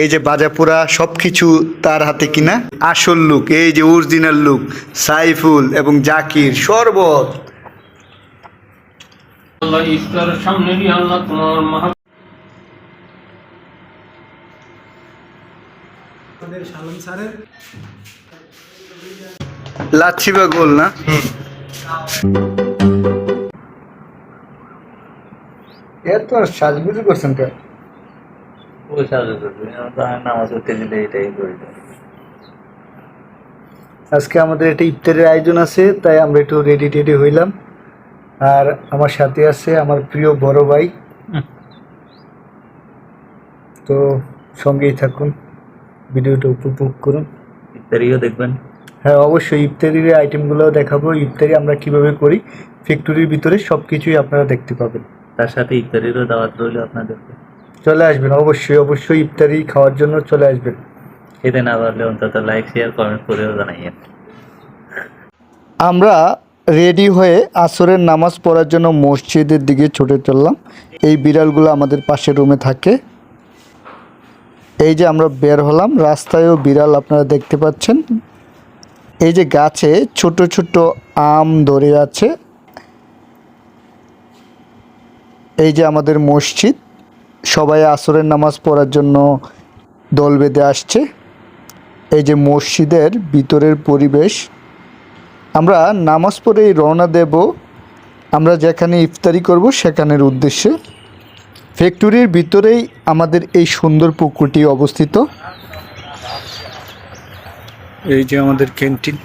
এই যে বাজাপুরা সবকিছু তার হাতে কিনা? আসল লুক এই যে অরিজিনাল লুক সাইফুল এবং জাকির শরবত। লাচ্ছি বা গোল না? এর তো সাজগুজি করছেন কে ওই সাহায্য করবে নামাজ পড়তে এটাই করে। আজকে আমাদের একটা ইফতারের আয়োজন আছে তাই আমরা একটু রেডি টেডি হইলাম। আর আমার সাথে আছে আমার প্রিয় বড় ভাই। তো সঙ্গেই থাকুন ভিডিওটা উপভোগ করুন। ইফতারিও দেখবেন। হ্যাঁ অবশ্যই ইফতারির আইটেমগুলো দেখাবো ইফতারি আমরা কীভাবে করি ফ্যাক্টরির ভিতরে সব কিছুই আপনারা দেখতে পাবেন। তার সাথে ইফতারিরও দাওয়াত রইল আপনাদেরকে। চলে আসবেন অবশ্যই অবশ্যই ইফতারি খাওয়ার জন্য চলে আসবেন। খেতে না পারলে অন্তত লাইক শেয়ার কমেন্ট করেও জানাইয়েন। আমরা রেডি হয়ে আসরের নামাজ পড়ার জন্য মসজিদের দিকে ছুটে চললাম। এই বিড়ালগুলো আমাদের পাশের রুমে থাকে। এই যে আমরা বের হলাম রাস্তায়ও বিড়াল আপনারা দেখতে পাচ্ছেন। এই যে গাছে ছোট ছোট আম ধরে আছে। এই যে আমাদের মসজিদ। সবাই আসরের নামাজ পড়ার জন্য দল বেঁধে আসছে। এই যে মসজিদের ভিতরের পরিবেশ আমরা নামাজ পড়েই রওনা দেব। আমরা যেখানে ইফতারি করব সেখানের উদ্দেশ্যে। ফ্যাক্টরির ভিতরেই আমাদের এই সুন্দর পুকুরটি অবস্থিত। এই যে আমাদের ক্যান্টিন।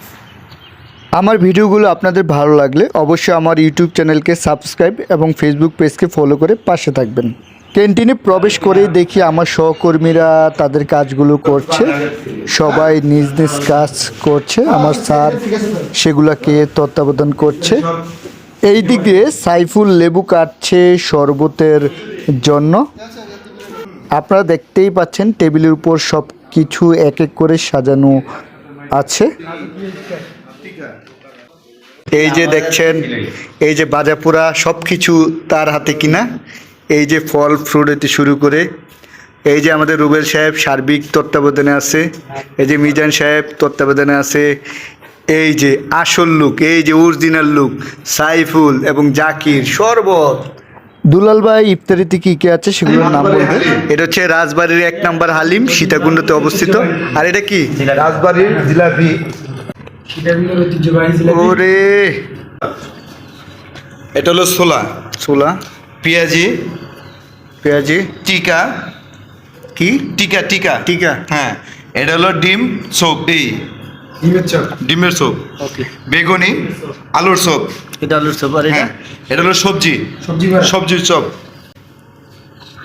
আমার ভিডিওগুলো আপনাদের ভালো লাগলে অবশ্যই আমার ইউটিউব চ্যানেলকে সাবস্ক্রাইব এবং ফেসবুক পেজকে ফলো করে পাশে থাকবেন। ক্যান্টিনে প্রবেশ করেই দেখি আমার সহকর্মীরা তাদের কাজগুলো করছে। সবাই নিজ নিজ কাজ করছে। আমার স্যার সেগুলোকে তত্ত্বাবধান করছে। এই দিক সাইফুল লেবু কাটছে শরবতের জন্য। আপনারা দেখতেই পাচ্ছেন টেবিলের উপর সব কিছু এক এক করে সাজানো আছে। এই যে দেখছেন, এই যে বাজাপুরা সব কিছু তার হাতে কিনা। এই যে ফল ফ্রুট হতে শুরু করে এই যে আমাদের রুবেল সাহেব সার্বিক তত্ত্বাবধানে আছে এই যে মিজান সাহেব তত্ত্বাবধানে আছে এই যে আসল লুক এই যে অরিজিনাল লুক সাইফুল এবং জাকির শরবত। দুলাল ভাই ইফতারিতে কি কি আছে সেগুলোর নাম বলবে এটা হচ্ছে রাজবাড়ির এক নাম্বার হালিম সীতাকুণ্ডতে অবস্থিত। আর এটা কি? রাজবাড়ির জিলাপি। ওরে। এটা হলো ছোলা। ছোলা। পেঁয়াজি। পেঁয়াজি। টিকা। কি? টিকা টিকা। টিকা। হ্যাঁ এটা হলো ডিম সোপ এই। ডিমের চপ ডিমের চোপ ওকে বেগুনি আলুর চোপ এটা আলুর চপ আর এটা? হ্যাঁ এটা হলো সবজি। সবজি সবজির চপ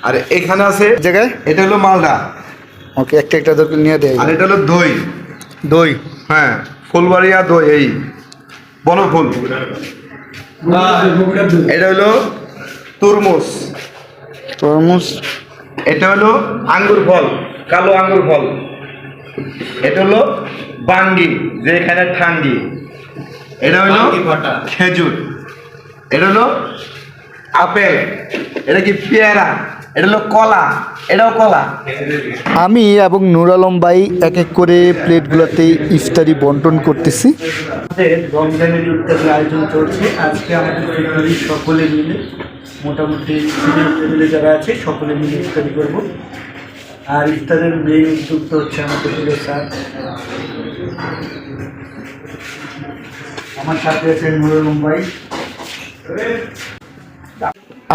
আর এখানে আছে জায়গায়? এটা হলো মালদা ওকে একটা একটা দরকার নিয়ে দেয় আর এটা হলো দই। দই? হ্যাঁ ফুলবাড়িয়া দই এই। বনফুল। এটা হলো তরমুজ। তরমুজ। এটা হলো আঙ্গুর ফল কালো আঙ্গুর ফল। এটা হলো বাঙ্গি যেখানে ঠান্ডি। এটা হলো খেজুর। এটা হলো আপেল। এটা কি পেয়ারা? এটা হলো কলা। এটাও কলা। আমি এবং নুর আলম ভাই এক এক করে প্লেটগুলোতে ইফতারি বন্টন করতেছি। আমাদের রমজানের ইফতারের আয়োজন চলছে। আজকে আমাদের সকলে মিলে মোটামুটি সিনিয়র টেবিলে যারা আছে সকলে মিলে ইফতারি করব। আর ইফতারের মেইন উদ্যোক্তা হচ্ছে আমাদের প্রিয় স্যার। আমার সাথে আছে নুর আলম ভাই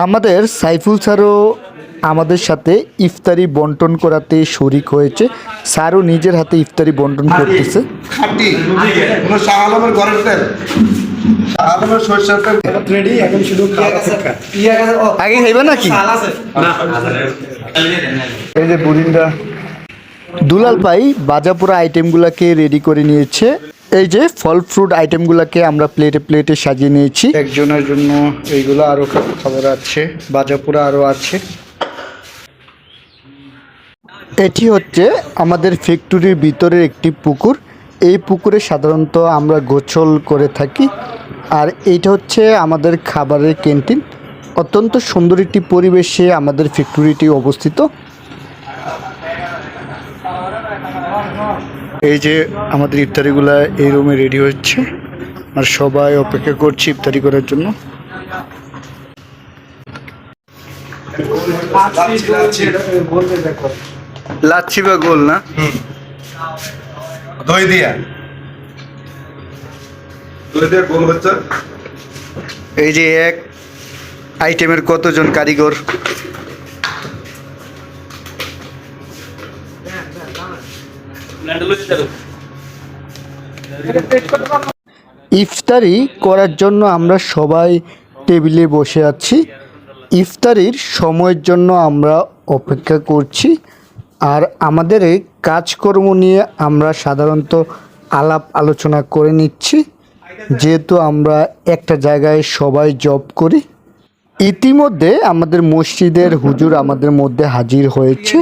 আমাদের সাইফুল স্যারও আমাদের সাথে ইফতারি বন্টন করাতে শরিক হয়েছে। স্যারও নিজের হাতে ইফতারি বন্টন করতেছে। সরষের তেল। রেডি এখন শুধু আগে খাইবা নাকি? এই যে দুলাল ভাই বাজাপুরা আইটেমগুলোকে রেডি করে নিয়েছে। এই যে ফল ফ্রুট আইটেমগুলোকে আমরা প্লেটে প্লেটে সাজিয়ে নিয়েছি। একজনের জন্য এইগুলো আরও খাবার আছে বাজাপুরা আরও আছে। এটি হচ্ছে আমাদের ফ্যাক্টরির ভিতরের একটি পুকুর। এই পুকুরে সাধারণত আমরা গোসল করে থাকি। আর এইটা হচ্ছে আমাদের খাবারের ক্যান্টিন। অত্যন্ত সুন্দর একটি পরিবেশে আমাদের ফ্যাক্টরিটি অবস্থিত। এই যে আমাদের ইফতারিগুলো এই রুমে রেডি হচ্ছে। আর সবাই অপেক্ষা করছি ইফতারি করার জন্য। লাচ্ছি বা গোল না? দই দিয়া। দই গোল হচ্ছে এই যে এক আইটেমের কতজন কারিগর? ইফতারি করার জন্য আমরা সবাই টেবিলে বসে আছি। ইফতারির সময়ের জন্য আমরা অপেক্ষা করছি। আর আমাদের এই কাজকর্ম নিয়ে আমরা সাধারণত আলাপ আলোচনা করে নিচ্ছি। যেহেতু আমরা একটা জায়গায় সবাই জব করি, ইতিমধ্যে আমাদের মসজিদের হুজুর আমাদের মধ্যে হাজির হয়েছে।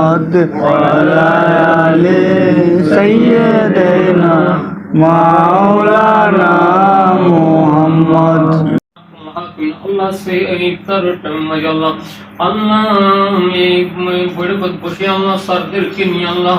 মুহাম্মদ ওয়ালা আলি সাইয়্যিদিনা মাওলানা মুহাম্মদ আল্লাহ সে ইফতার টাইম আল্লাহ আল্লাহ এই বড় বড় বসে আল্লাহ সরদেরকে নিয়ে আল্লাহ